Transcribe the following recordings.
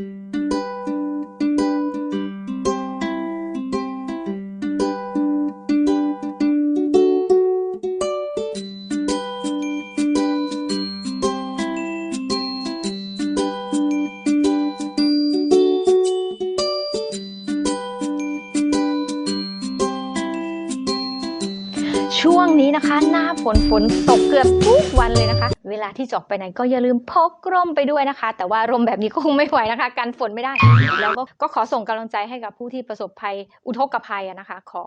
ช่วงนี้นะคะ หน้าฝนฝนตกเกือบทุกวันเลยนะคะ ลาที่จะออกไปไหนก็อย่าลืมพกร่มไปด้วยนะคะ แต่ว่าร่มแบบนี้ก็คงไม่ไหวนะคะกันฝนไม่ได้ แล้วก็ก็ขอส่งกำลังใจให้กับผู้ที่ประสบภัยอุทกภัยนะคะ ขอ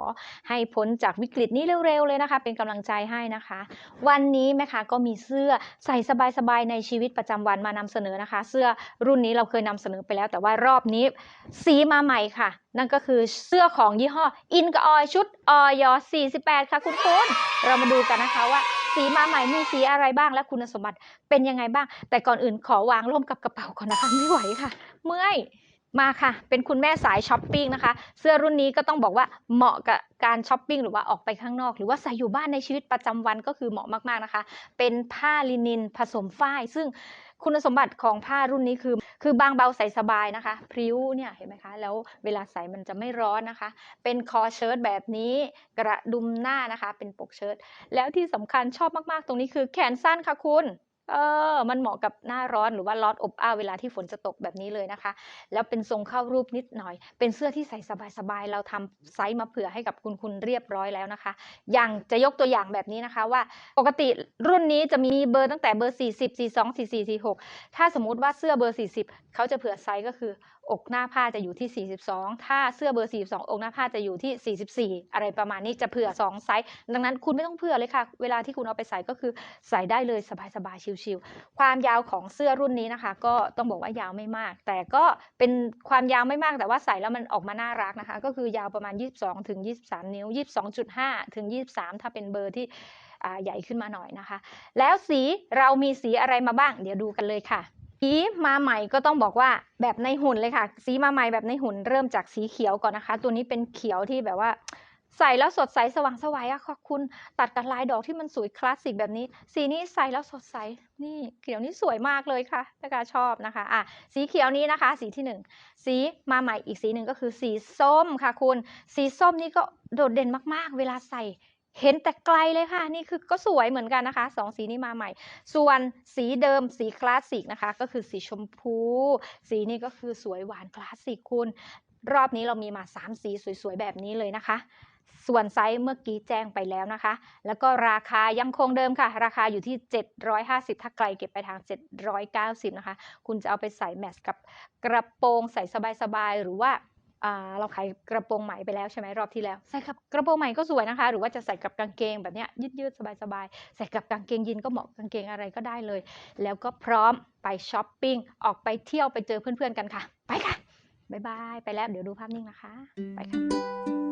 ให้พ้นจากวิกฤตนี้เร็วๆเลยนะคะ เป็นกำลังใจให้นะคะ วันนี้แม่ค้าก็มีเสื้อใส่สบายๆในชีวิตประจำวันมานำเสนอนะคะ เสื้อรุ่นนี้เราเคยนำเสนอไปแล้ว แต่ว่ารอบนี้สีมาใหม่ค่ะ นั่นก็คือเสื้อของยี่ห้ออินกออยชุดออย48 ค่ะคุณคุณเรามาดูกันนะคะว่า สีมาใหม่มีสีอะไรบ้างและคุณสมบัติเป็นยังไงบ้าง แต่ก่อนอื่นขอวางร่มกับกระเป๋าก่อนนะคะไม่ไหวค่ะ เมื่อยมาค่ะ เป็นคุณแม่สายช้อปปิ้งนะคะ เสื้อรุ่นนี้ก็ต้องบอกว่าเหมาะกับการช้อปปิ้งหรือว่าออกไปข้างนอก หรือว่าใส่อยู่บ้านในชีวิตประจำวันก็คือเหมาะมากๆนะคะ เป็นผ้าลินินผสมฝ้าย ซึ่ง คุณสมบัติของผ้ารุ่นนี้คือ คือบางเบาใส่สบายนะคะ พริ้วเนี่ยเห็นไหมคะ แล้วเวลาใส่มันจะไม่ร้อนนะคะ เป็นคอเชิ้ตแบบนี้กระดุมหน้านะคะ เป็นปกเชิ้ตแล้วที่สำคัญชอบมากๆ ตรงนี้คือแขนสั้นค่ะคุณ เออ มันเหมาะกับหน้าร้อนหรือว่าร้อนอบอ้าวเวลาที่ฝนจะตกแบบนี้เลยนะคะ แล้วเป็นทรงเข้ารูปนิดหน่อย เป็นเสื้อที่ใส่สบายๆ เราทำไซส์มาเผื่อให้กับคุณคุณเรียบร้อยแล้วนะคะ อย่างจะยกตัวอย่างแบบนี้นะคะว่า ปกติรุ่นนี้จะมีเบอร์ตั้งแต่เบอร์ 40 42 44 46 ถ้าสมมุติว่าเสื้อเบอร์ 40 เขาจะเผื่อไซส์ก็คืออกหน้าผ้าจะอยู่ที่ 42 ถ้าเสื้อเบอร์ 42 อกหน้าผ้าจะอยู่ที่ 44 อะไรประมาณนี้จะเผื่อ 2 ไซส์ ดังนั้นคุณไม่ต้องเผื่อเลยค่ะ เวลาที่คุณเอาไปใส่ก็คือใส่ได้เลยสบายๆ ชิลๆความยาวของเสื้อรุ่นนี้นะคะ ก็ต้องบอกว่ายาวไม่มาก แต่ก็เป็นความยาวไม่มากแต่ว่าใส่แล้วมันออกมาน่ารักนะคะ ก็คือยาวประมาณ 22 ถึง 23 นิ้ว 22.5 ถึง 23 ถ้าเป็นเบอร์ที่ใหญ่ขึ้นมาหน่อยนะคะ แล้วสีเรามีสีอะไรมาบ้าง เดี๋ยวดูกันเลยค่ะ สีมาใหม่ก็ต้องบอกว่าแบบในหุ่นเลยค่ะ สีมาใหม่แบบในหุ่นเริ่มจากสีเขียวก่อนนะคะ ตัวนี้เป็นเขียวที่แบบว่าใส่แล้วสดใสสว่างสวยอะค่ะคุณตัดกับลายดอกที่มันสวยคลาสสิกแบบนี้ สีนี้ใส่แล้วสดใสนี่เขียวนี้สวยมากเลยค่ะตากาชอบนะคะอะสีเขียวนี้นะคะ สีที่หนึ่งสีมาใหม่อีกสีหนึ่งก็คือสีส้มค่ะคุณ สีส้มนี่ก็โดดเด่นมากๆ เวลาใส่ เห็นแต่ไกลเลยค่ะ นี่คือก็สวยเหมือนกันนะคะสองสีนี้มาใหม่ ส่วนสีเดิมสีคลาสสิกนะคะ ก็คือสีชมพู สีนี้ก็คือสวยหวานคลาสสิกคุณ รอบนี้เรามีมา 3 สีสวยๆ แบบนี้เลยนะคะ ส่วนไซส์เมื่อกี้แจ้งไปแล้วนะคะ แล้วก็ราคายังคงเดิมค่ะ ราคาอยู่ที่ 750 ถ้าไกลเก็บไปทาง 790 นะคะ คุณจะเอาไปใส่แมทกับกระโปรงใส่สบายๆ หรือว่า อ่าเราขายกระโปรงไหมไปแล้วใช่ไหมรอบที่แล้วใส่กับกระโปรงไหมก็สวยนะคะ หรือว่าจะใส่กับกางเกงแบบเนี้ยยืดๆสบายๆใส่กับกางเกงยีนก็เหมาะกางเกงอะไรก็ได้เลย แล้วก็พร้อมไปช้อปปิ้งออกไปเที่ยวไปเจอเพื่อนๆกันค่ะ ไปค่ะบ๊ายบายไปแล้วเดี๋ยวดูภาพนิ่งนะคะ ไปค่ะ